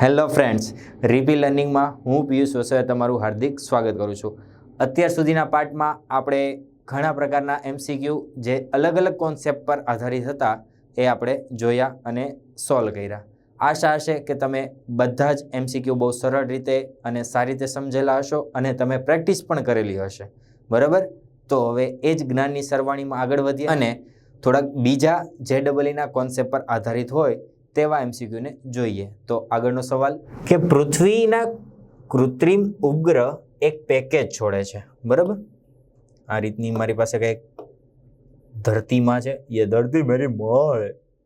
Hello friends, રીપી લર્નિંગમાં હું પિયુષ વસોયા તમારું હાર્દિક સ્વાગત કરું છું. અત્યાર સુધીના પાર્ટમાં આપણે ઘણા પ્રકારના એમસીક્યુ જે અલગ અલગ કોન્સેપ્ટ પર આધારિત હતા એ આપણે જોયા અને સોલ્વ કર્યા. આશા હશે કે તમે બધા જ એમસીક્યુ બહુ સરળ રીતે અને સારી રીતે સમજેલા હશો અને તમે પ્રેક્ટિસ પણ કરેલી હશે. બરાબર? તો હવે એ જ જ્ઞાનની સરવાણીમાં આગળ વધીએ અને થોડાક બીજા જે ડબલઈના કોન્સેપ્ટ પર આધારિત હોય તેવા એમસીક્યુને જોઈએ. તો આગળનો સવાલ, કે પૃથ્વીના કૃત્રિમ ઉપગ્રહ એક પેકેજ છોડે છે, બરાબર? આ રીતની મારી પાસે કંઈક ધરતીમાં છે એ ધરતી મેરી મોળ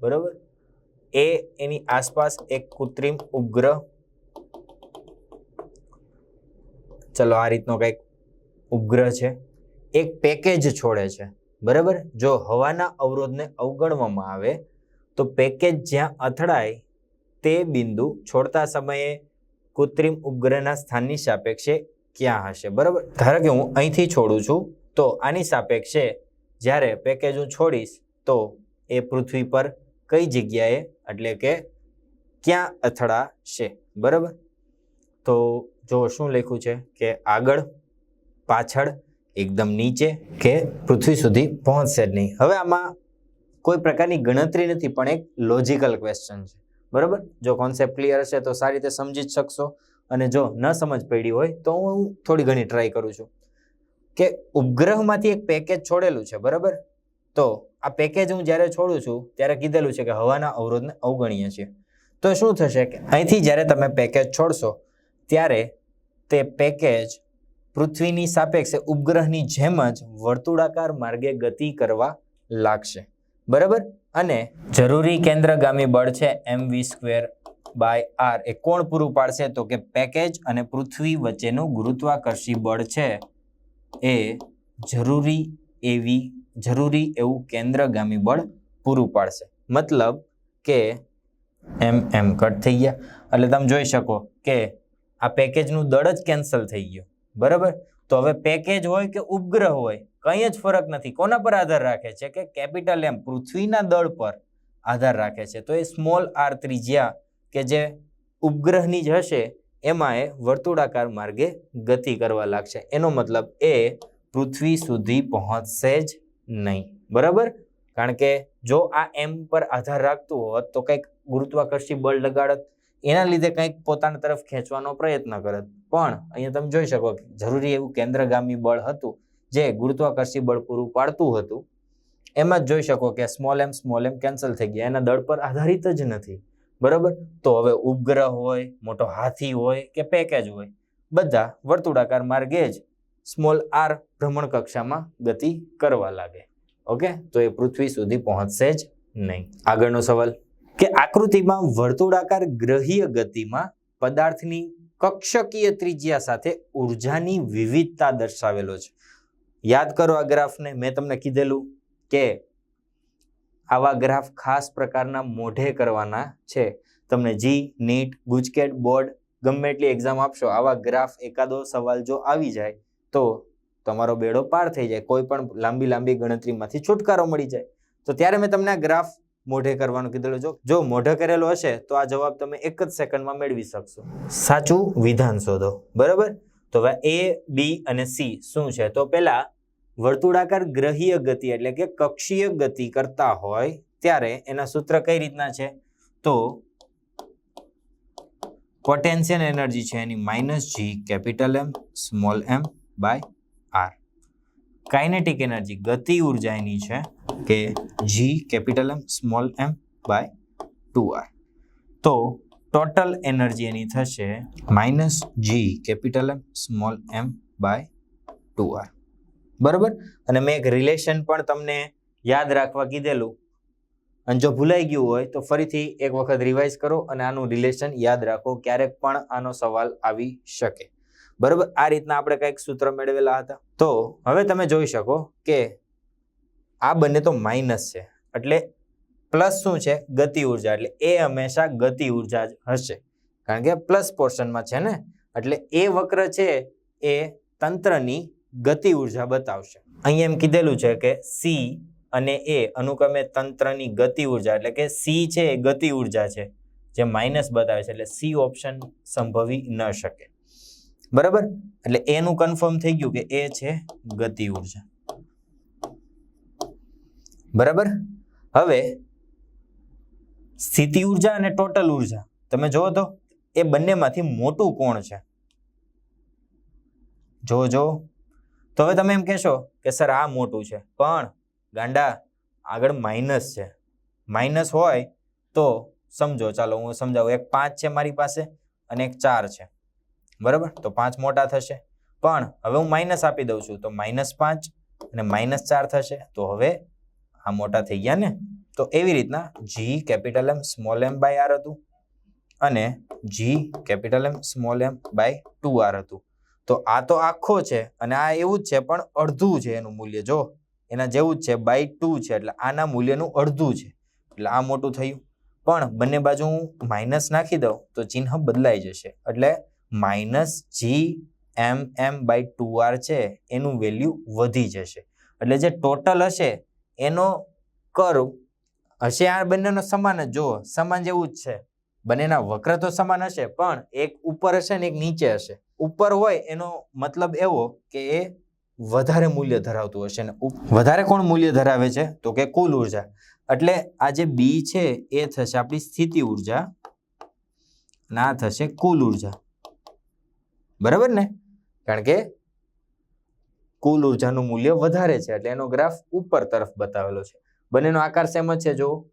બરાબર? એ એની આસપાસ એક કૃત્રિમ ઉપગ્રહ ચલો આ રીતનો કંઈક ઉપગ્રહ છે, એક પેકેજ છોડે છે, બરાબર? જો હવાના અવરોધને અવગણવામાં આવે તો પેકેજ જ્યાં અથડાય તે બિંદુ છોડતા સમયે કૃત્રિમ ઉપગ્રહના સ્થાનની સાપેક્ષે ક્યાં હશે? બરાબર? ધારો કે હું અહીંથી છોડું છું, તો આની સાપેક્ષે જ્યારે પેકેજ હું છોડીશ, તો એ પૃથ્વી પર કઈ જગ્યાએ, એટલે કે ક્યાં અથડાશે? બરાબર? તો જો શું લખ્યું છે કે આગળ, પાછળ, એકદમ નીચે, કે પૃથ્વી સુધી પહોંચશે જ નહીં. હવે આમાં કોઈ પ્રકારની ગણતરી નથી, પણ એક લોજિકલ ક્વેશ્ચન છે. બરાબર? જો કોન્સેપ્ટ ક્લિયર હશે તો સારી રીતે સમજી જ શકશો. અને જો ન સમજ પડી હોય તો હું થોડી ઘણી ટ્રાય કરું છું. કે ઉપગ્રહમાંથી એક પેકેજ છોડેલું છે, બરાબર? તો આ પેકેજ હું જ્યારે છોડું છું, ત્યારે કીધેલું છે કે હવાના અવરોધને અવગણીએ છીએ. તો શું થશે કે અહીંથી જ્યારે તમે પેકેજ છોડશો, ત્યારે તે પેકેજ પૃથ્વીની સાપેક્ષે ઉપગ્રહની જેમ જ વર્તુળાકાર માર્ગે ગતિ કરવા લાગશે. બરાબર? અને જરૂરી કેન્દ્રગામી બળ છે M V square by R એ કોણ પૂરું પાડશે? તો કે પેકેજ અને પૃથ્વી વચ્ચેનું ગુરુત્વાકર્ષી બળ છે. એ જરૂરી એવી, જરૂરી એવું કેન્દ્રગામી બળ પૂરું પાડશે. મતલબ કે એમ એમ કટ થઈ ગયા. એટલે તમે જોઈ શકો કે આ પેકેજનું દળ જ કેન્સલ થઈ ગયું. બરાબર? તો હવે પેકેજ હોય કે ઉપગ્રહ હોય, કંઈ જ ફરક નથી. કોના પર આધાર રાખે છે? કે કેપિટલ એમ પૃથ્વીના દળ પર આધાર રાખે છે. તો એ સ્મોલ આર ત્રિજ્યા કે જે ઉપગ્રહની જ હશે, એમાં એ વર્તુળાકાર માર્ગે ગતિ કરવા લાગશે. એનો મતલબ એ પૃથ્વી સુધી પહોંચશે જ નહીં. બરાબર? કારણ કે જો આ એમ પર આધાર રાખતું હોત તો કંઈક ગુરુત્વાકર્ષી બળ લગાડત. એના લીધે કંઈક પોતાના તરફ ખેંચવાનો પ્રયત્ન કરત. પણ અહીંયા તમે જોઈ શકો જરૂરી એવું કેન્દ્રગામી બળ હતું, જે ગુરુત્વાકર્ષી બળ પૂરું પાડતું હતું. એમાં જ જોઈ શકો કે small M small M cancel થઈ ગયા. એના દળ પર આધારિત જ નથી. બરાબર? તો હવે ઉપગ્રહ હોય, મોટો હાથી હોય કે પેકેજ હોય, બધા વર્તુળાકાર માર્ગે જ સ્મોલ આર ભ્રમણ કક્ષામાં ગતિ કરવા લાગે. ઓકે? તો એ પૃથ્વી સુધી પહોંચશે જ નહીં. આગળનો સવાલ. કે આકૃતિમાં વર્તુળાકાર ગ્રહીય ગતિમાં પદાર્થની કક્ષકીય ત્રિજ્યા સાથે ઉર્જાની વિવિધતા દર્શાવેલો છે. યાદ કરો આ ગ્રાફને, મેં તમને કીધેલું કે આવા ગ્રાફ ખાસ પ્રકારના મોઢે કરવાના છે. તમને જી નીટ, ગુજકેટ, બોર્ડ ગમે એટલી એક્ઝામ આપશો, આવા ગ્રાફ એકાદો સવાલ જો આવી જાય તો તમારો બેડો પાર થઈ જાય. કોઈ પણ લાંબી લાંબી ગણતરીમાંથી છુટકારો મળી જાય. તો ત્યારે મેં તમને આ ગ્રાફ મોઢે કરવાનું કીધેલું. જો જો મોઢે કરેલો હશે, તો આ જવાબ તમે એક જ સેકન્ડમાં મેળવી શકશો. સાચું વિધાન શોધો. બરાબર? તો હવે એ બી અને સી શું છે? તો પહેલા વર્તુળાકાર ગ્રહીય ગતિ એટલે કે કક્ષીય ગતિ કરતા હોય ત્યારે એના સૂત્ર કઈ રીતના છે? તો પોટેન્શિયલ એનર્જી છે એની minus G capital M small M by R kinetic energy ગતિ ઊર્જા એની છે કે G capital M small M by two R તો ટોટલ એનર્જી એની થશે minus G capital M small M by two R બરાબર? અને મેં એક રિલેશન પણ તમને યાદ રાખવા કીધેલું. અને જો ભૂલાઈ ગયું હોય તો ફરીથી એક વખત રિવાઇઝ કરો અને આનું રિલેશન યાદ રાખો, ક્યારેક પણ આનો સવાલ આવી શકે. બરાબર? આ રીતના આપણે કંઈક સૂત્ર મેળવેલા હતા. તો હવે તમે જોઈ શકો કે આ બંને તો માઇનસ છે. એટલે પ્લસ શું છે? ગતિ ઊર્જા. એટલે એ હંમેશા ગતિ ઊર્જા જ હશે. કારણ કે પ્લસ પોર્શનમાં છે ને? એટલે એ વક્ર છે એ તંત્રની ગતિ ઊર્જા બતાવશે. અહીં એમ કીધેલું છે કે સી અને એ અનુક્રમે તંત્રની ગતિ ઊર્જા. એટલે કે સી છે એ ગતિ ઊર્જા છે. જે માઇનસ બતાવે છે. એટલે સી ઓપ્શન સંભવી ન શકે. બરાબર? એટલે એનું કન્ફર્મ થઈ ગયું કે એ છે ગતિ ઊર્જા. બરાબર? હવે, સ્થિતિ ઊર્જા અને ટોટલ ઊર્જા. તમે જુઓ તો, એ બંનેમાંથી મોટું કોણ છે? જો જો તો હવે તમે એમ કહેશો કે, સર, આ મોટું છે. પણ, ગાંડા, આગળ માઇનસ છે. માઇનસ હોય તો, સમજો, ચાલો હું સમજાવું. એક પાંચ છે મારી પાસે અને એક ચાર છે. બરાબર? તો પાંચ મોટા થશે. પણ હવે હું માઇનસ આપી દઉં છું. તો માઇનસ પાંચ અને માઇનસ ચાર થશે. તો હવે આ મોટા થઈ ગયા ને? તો એવી રીતના G capital M small M by R હતું અને G capital M small M by two R હતું. તો આ તો આખો છે અને આ એવું જ છે પણ અડધું છે એનું મૂલ્ય. જો એના જેવું જ છે બાય ટુ છે એટલે આના મૂલ્યનું અડધું છે. એટલે આ મોટું થયું. પણ બંને બાજુ હું માઇનસ નાખી દઉં તો ચિહ્ન બદલાઈ જશે. એટલે minus G M M by two R છે, એનું વેલ્યુ વધી જશે. એટલે જે ટોટલ હશે, એનો કર્વ હશે આ બંનેનો સમાન જ, જુઓ, સમાન જેવું જ છે. બંનેના વક્ર તો સમાન હશે, પણ એક ઉપર હશે ને એક નીચે હશે. ઉપર હોય એનો મતલબ એવો કે એ વધારે મૂલ્ય ધરાવતું હશે ને વધારે કોણ મૂલ્ય ધરાવે છે? તો કે કુલ ઊર્જા. એટલે આ જે બી છે, એ થશે આપણી સ્થિતિ ઊર્જા, ના થશે કુલ ઊર્જા. બરાબર ને? કારણ કે કુલ ઉર્જાનું મૂલ્ય વધારે છે, એટલે એનો ગ્રાફ ઉપર તરફ બતાવેલો છે. બંનેનો આકાર સેમ જ છે જો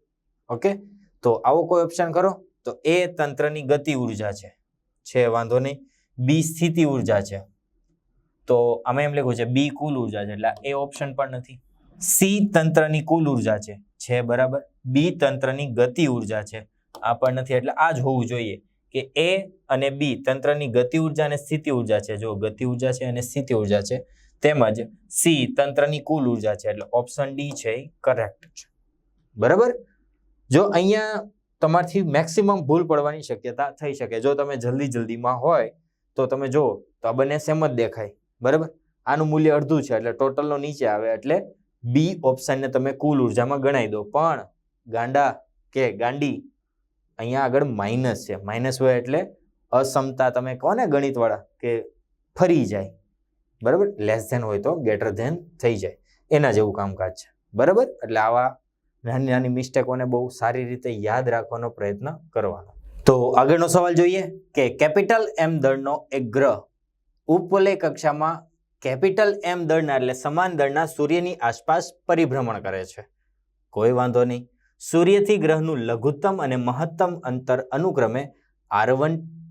ઓકે? તો આવો કોઈ ઓપ્શન કરો તો એ તંત્રની ગતિ ઊર્જા છે. છે, વાંધો નહીં. બી સ્થિતિ ઊર્જા છે. તો અમે એમ લખ્યું છે બી કુલ ઊર્જા છે, એટલે એ ઓપ્શન પણ નથી. સી તંત્રની કુલ ઊર્જા છે. છે, બરાબર? બી તંત્રની ગતિ ઊર્જા છે. આ પણ નથી, એટલે આ જ હોવું જોઈએ. કે એ અને બી તંત્રની ગતિ ઊર્જા અને સ્થિતિ ઊર્જા છે. જો ગતિ ઊર્જા છે અને સ્થિતિ ઊર્જા છે. તેમજ સી તંત્રની કુલ ઊર્જા છે, એટલે ઓપ્શન ડી છે એ કરેક્ટ છે. બરાબર? જો અહીંયા તમારથી મેક્સિમમ ભૂલ પડવાની શક્યતા થઈ શકે. જો તમે જલ્દી જલ્દીમાં હોય, તો તમે જુઓ, તો આ બંને સેમ જ દેખાય. બરાબર? આનું મૂલ્ય અડધું છે, એટલે ટોટલનો નીચે આવે, એટલે બી ઓપ્શનને તમે કુલ ઉર્જામાં ગણાવી દો. પણ ગાંડા કે ગાંડી અહીંયા આગળ માઇનસ છે. માઇનસ હોય એટલે અસમતા તમે કહો ને ગણિતવાળા કે ફરી જાય. બરાબર? લેસ ધેન હોય તો ગેટર ધેન થઈ જાય. એના જેવું કામકાજ છે. બરાબર? એટલે આવા નાની નાની મિસ્ટેકોને બહુ સારી રીતે યાદ રાખવાનો પ્રયત્ન કરવાનો. તો આગળનો સવાલ જોઈએ કે કેપિટલ એમ દળનો એક ગ્રહ ઉપવલય કક્ષામાં કેપિટલ એમ દળના એટલે સમાન દળના સૂર્યની આસપાસ પરિભ્રમણ કરે છે. કોઈ વાંધો નહીં. સૂર્યથી ગ્રહનું લઘુત્તમ અને મહત્તમ અંતર અનુક્રમે આર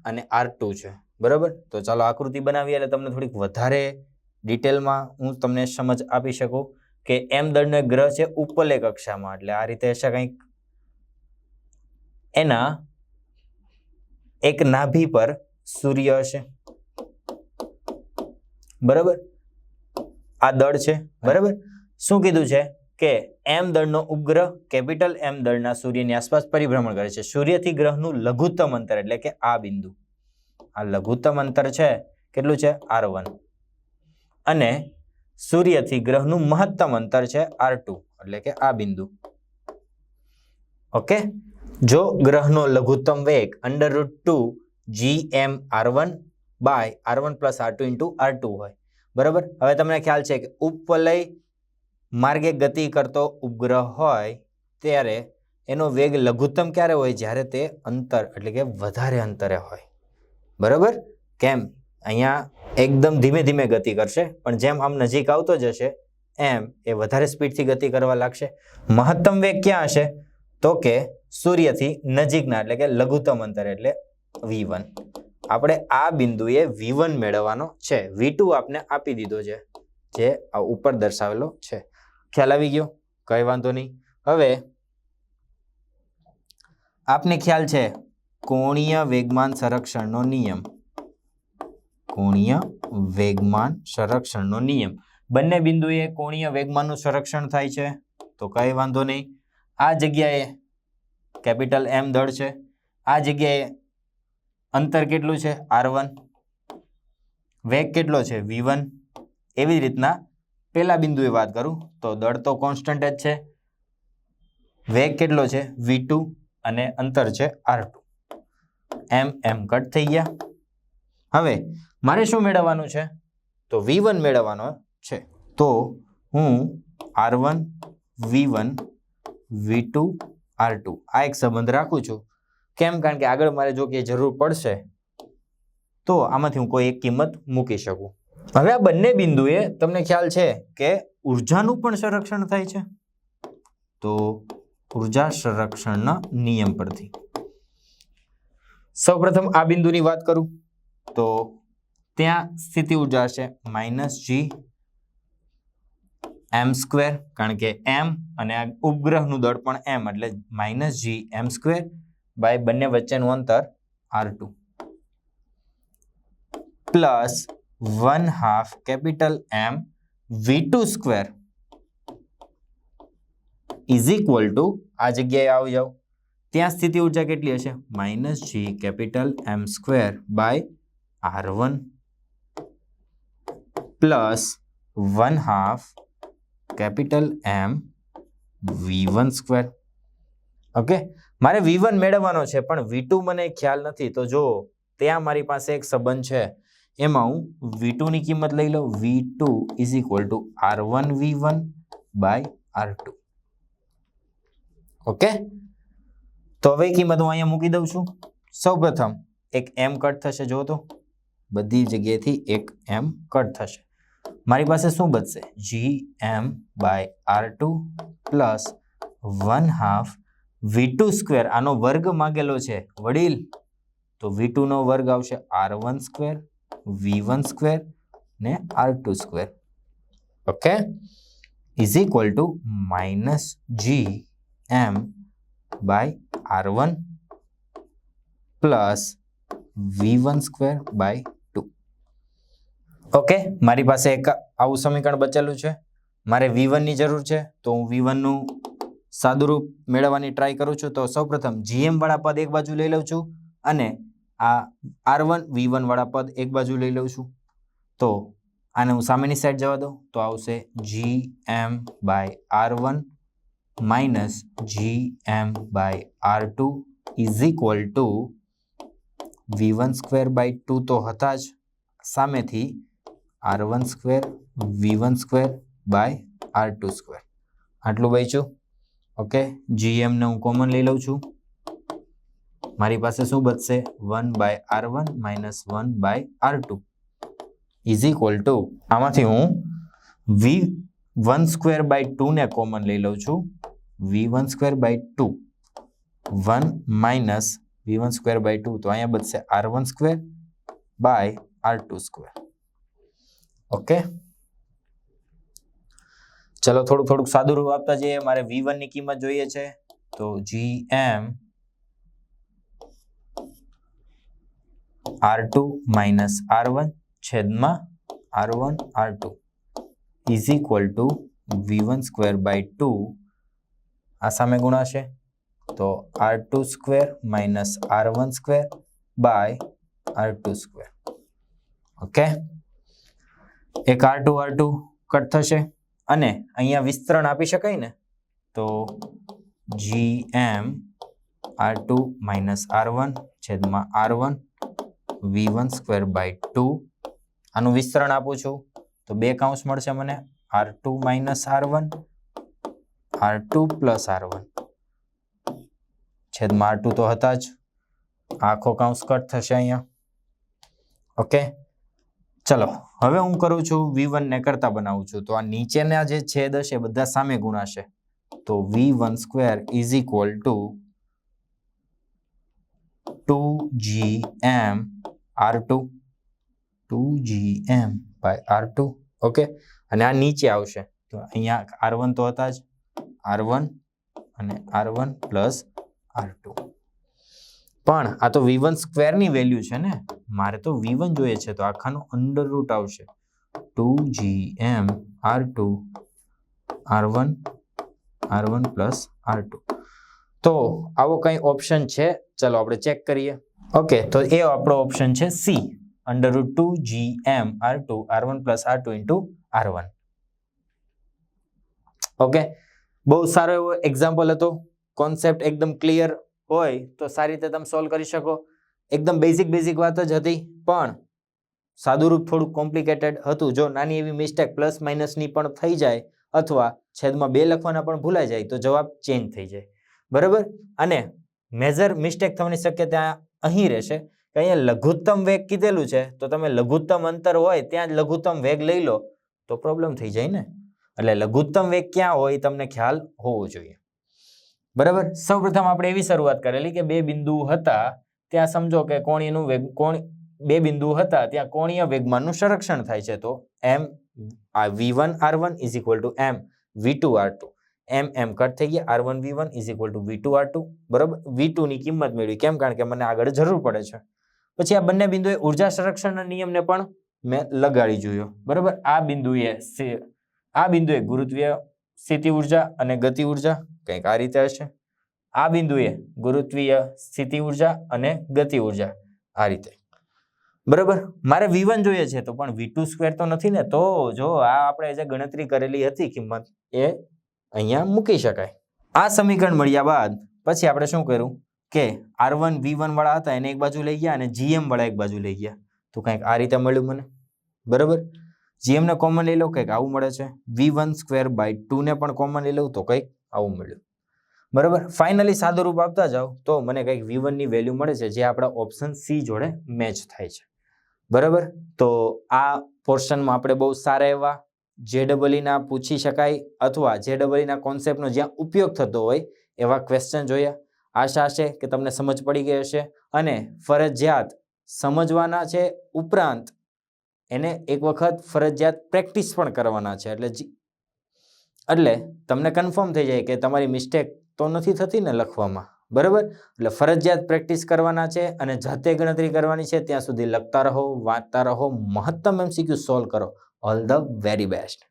અને આર ટુ છે. બરાબર? તો ચાલો આકૃતિ બનાવીએ એટલે તમને થોડીક વધારે ડિટેલમાં હું તમને સમજ આપી શકું કે એમ દળનો એક ગ્રહ છે ઉપલે કક્ષામાં. એટલે આ રીતે હશે કંઈક. એના એક નાભી પર સૂર્ય હશે. બરાબર? આ દળ છે. બરાબર? શું કીધું છે? કે એમ દળનો ઉપગ્રહ કેપિટલ એમ દળના સૂર્યની આસપાસ પરિભ્રમણ કરે છે. સૂર્યથી ગ્રહનું લઘુત્તમ અંતર એટલે કે આ બિંદુ. આ લઘુત્તમ અંતર છે, કેટલું છે? આર વન અને સૂર્યથી ગ્રહનું મહત્તમ અંતર છે આર ટુ એટલે કે આ બિંદુ. ઓકે? જો ગ્રહનો લઘુત્તમ વેગ under root two G M R one by R one plus R two into R two હોય. બરાબર? હવે તમને ખ્યાલ છે કે ઉપવલય માર્ગે ગતિ કરતો ઉપગ્રહ હોય ત્યારે એનો વેગ લઘુત્તમ ક્યારે હોય? જ્યારે તે અંતર, એટલે કે વધારે અંતરે હોય. બરાબર? કેમ? અહીંયા એકદમ ધીમે ધીમે ગતિ કરશે, પણ જેમ આમ નજીક આવતો જશે, એમ એ વધારે સ્પીડથી ગતિ કરવા લાગશે. મહત્તમ વેગ ક્યાં હશે? તો કે સૂર્યથી નજીકના, એટલે કે લઘુત્તમ અંતર, એટલે વી આપણે આ બિંદુએ વી વન મેળવવાનો છે. વી આપને આપી દીધો છે, જે આ ઉપર દર્શાવેલો છે. ખ્યાલ આવી ગયો? કઈ વાંધો નહીં. હવે આપને ખ્યાલ છે, કોણીય વેગમાન સંરક્ષણનો નિયમ. કોણીય વેગમાન સંરક્ષણનો નિયમ. બંને બિંદુએ કોણીય વેગમાનનું સંરક્ષણ થાય છે, તો કઈ વાંધો નહીં. આ જગ્યાએ કેપિટલ એમ દળ છે. આ જગ્યાએ અંતર કેટલું છે? આર વેગ કેટલો છે? વી એવી રીતના પેલા બિંદુએ વાત કરું, તો દળ તો કોન્સ્ટન્ટ જ છે. વેગ કેટલો છે? વી અને અંતર છે આર એમ એમ કટ થઈ ગયા. હવે, મારે શું મેળવવાનું છે? તો વી વન મેળવવાનો છે. તો હું R one V one V two R two આ એક સંબંધ રાખું છું. કેમ? કારણ કે આગળ મારે જો કે જરૂર પડશે, તો આમાંથી હું કોઈ એક કિંમત મૂકી શકું. હવે આ બંને બિંદુએ તમને ખ્યાલ છે કે ઉર્જાનું પણ સંરક્ષણ થાય છે. તો ઊર્જા સંરક્ષણના નિયમ પરથી. સૌપ્રથમ આ બિંદુની વાત કરું. તો ત્યાં સ્થિતિ ઊર્જા છે માઇનસ જી એમ સ્ક્વેર, કારણ કે એમ અને આ ઉપગ્રહનું દળ પણ એમ, એટલે minus G M square by બંને વચ્ચેનું અંતર R two. Plus one half capital M V two square is equal to આ જગ્યાએ આવી જાઓ. ત્યાં સ્થિતિ ઊર્જા કેટલી હશે? Minus G capital M square by R one plus one half capital M V one square okay મારે વી વન મેળવવાનો છે, પણ વી ટુ મને ખ્યાલ નથી. તો જો ત્યાં મારી પાસે એક સંબંધ છે. એમાં હું વી ટુની કિંમત લઈ લઉં. V two is equal to R one V one by R two okay તો હવે કિંમત હું અહીંયા મૂકી દઉં છું. સૌપ્રથમ એક એમ કટ થશે. જો તો. બધી જગ્યાએથી એક એમ કટ થશે. મારી પાસે શું બચશે? G M by R two plus one half V two square આનો વર્ગ માગેલો છે. વડીલ, તો વી ટુનો વર્ગ આવશે R one square V one square ને R two square okay is equal to minus G M by R one plus V one square by two okay મારી પાસે એક આવું સમીકરણ બચેલું છે. મારે વી વનની જરૂર છે તો હું વી વનનું સાદુરૂપ મેળવવાની ટ્રાય કરું છું. તો સૌપ્રથમ જીએમ વાળા પદ એક બાજુ લઈ લઉં છું અને આ આર વન વી વન વાળા પદ એક બાજુ લઈ લઉં છું. તો આને હું સામેની સાઈડ જવા દઉં. તો આવશે G M by R one minus G M by R two is equal to V one square by two તો હતા જ. સામેથી R one square V one square by R two square આટલું બચ્યું ઓકે જીએમને હું કોમન લઈ લઉં છું. મારી પાસે શું બચશે? One by R one minus one by R two. Is equal to આમાંથી હું વી વન સ્ક્વેર બાય ટુને કોમન લઈ લઉં છું. V one square by two. One minus V one square by two. તો અહીંયા બચશે R one square by R two square. Okay? ચલો થોડુંક થોડુંક સાદું રૂપ આપતા જઈએ. મારે વી ની કિંમત જોઈએ છે. તો G M R two minus R one છેદમાં R one R two is equal to V one square by two આ સામે ગુણાશે તો R two square minus R one square by R two square okay એક R two R two cut થશે અને અહીંયા વિસ્તરણ આપી શકાય ને તો G M R two minus R one છેદમાં R one V one square by two આનું વિસ્તરણ આપું છું. તો બે કાઉન્સ મળશે મને. R two minus R one R two plus R one છેદમાં આર ટુ તો હતા જ. આખો કાઉન્સ કટ થશે અહીંયા. ઓકે ચલો, હવે હું કરું છું વી વનને કરતા બનાવું છું. તો આ નીચેના જે છેદ હશે બધા સામે ગુણાશે. તો V one square is equal to two G M R two two G M by R two okay અને આ નીચે આવશે. તો અહીંયા આર વન તો હતા જ. આર વન અને R one plus R two પણ આ તો વી વન સ્ક્વેરની વેલ્યુ છે ને? મારે તો વી વન જોઈએ છે, તો આખાનું અંડર રૂટ આવશે. Two G M R two R one R one plus R two તો આવો કંઈ ઓપ્શન છે? ચલો આપણે ચેક કરીએ. ઓકે તો એ આપણો ઓપ્શન છે C under root two G M R two R one plus R two into R one okay બહુ સારો એવો એક્ઝામ્પલ હતો. કોન્સેપ્ટ એકદમ ક્લિયર હોય તો સારી રીતે તમે સોલ્વ કરી શકો. એકદમ બેઝિક બેઝિક વાત જ હતી, પણ સાદુરૂપ થોડું કોમ્પ્લિકેટેડ હતું. જો નાની એવી મિસ્ટેક પ્લસ માઇનસની પણ થઈ જાય, અથવા છેદમાં બે લખવાના પણ ભૂલાઈ જાય, તો જવાબ ચેન્જ થઈ જાય. બરાબર? અને મેજર મિસ્ટેક થવાની શક્યતા અહીં રહેશે. કે અહીંયા લઘુત્તમ વેગ કીધેલું છે, તો તમે લઘુત્તમ અંતર હોય ત્યાં જ લઘુત્તમ વેગ લઈ લો, તો પ્રોબ્લેમ થઈ જાય ને. એટલે લઘુત્તમ વેગ ક્યાં હોય તમને ખ્યાલ હોવો જોઈએ. બરાબર? સૌપ્રથમ આપણે એવી શરૂઆત કરેલી કે બે બિંદુ હતા, ત્યાં સમજો કે કોણીયનું વેગ, કોણ, બે બિંદુ હતા, ત્યાં કોણીય વેગમાનનું સંરક્ષણ થાય છે, તો M V one R one is equal to M V two R two M M. Cut થઈ ગયા. R one V one is equal to V two R two બરાબર? વી ટુ ની કિંમત મેળવી. કેમ? કારણ કે મને આગળ જરૂર પડે છે. પછી આ બંને બિંદુએ ઊર્જા સંરક્ષણના નિયમને પણ મેં લગાડી જોયો. બરાબર? આ બિંદુએ આ બિંદુએ ગુરુત્વીય સ્થિતિ ઊર્જા અને ગતિ ઊર્જા કંઈક આ રીતે હશે. આ બિંદુએ ગુરુત્વીય સ્થિતિ ઊર્જા અને ગતિ ઊર્જા આ રીતે. બરાબર? મારે વી જોઈએ છે તો પણ વી સ્ક્વેર તો નથી ને? તો જો આ આપણે જે ગણતરી કરેલી હતી કિંમત એ અહીંયા મૂકી શકાય. આ સમીકરણ મળ્યા બાદ પછી આપણે શું કર્યું? કે આર વન વી વનવાળા હતા, એને એક બાજુ લઈ ગયા અને જીએમ વાળા એક બાજુ લઈ ગયા. તો કંઈક આ રીતે મળ્યું મને. બરાબર? જીએમ ને કોમન લઈ લો, કંઈક આવું મળે છે. વી વન સ્ક્વેર બાય ટુને પણ કોમન લઈ લઉં તો કંઈક આવું મળ્યું. બરાબર? ફાઇનલી સાદું રૂપ આપતા જાઓ તો મને કંઈક વી ની વેલ્યુ મળે છે, જે આપણા ઓપ્શન સી જોડે મેચ થાય છે. બરાબર? તો આ પોર્શનમાં આપણે બહુ સારા એવા જે ડબલઈના પૂછી શકાય અથવા જે ડબલઈના કોન્સેપ્ટનો જ્યાં ઉપયોગ થતો હોય એવા ક્વેશ્ચન જોયા. આશા છે કે તમને સમજ પડી ગઈ હશે અને ફરજિયાત સમજવાના છે ઉપરાંત એને એક વખત ફરજિયાત પ્રેક્ટિસ પણ કરવાના છે. એટલે એટલે તમને કન્ફર્મ થઈ જાય કે તમારી મિસ્ટેક તો નથી થતી ને લખવામાં. બરાબર? એટલે ફરજિયાત પ્રેક્ટિસ કરવાના છે અને જાતે ગણતરી કરવાની છે, ત્યાં સુધી લખતા રહો, વાંચતા રહો, મહત્તમ એમસીક્યુ સોલ્વ કરો. all the very best.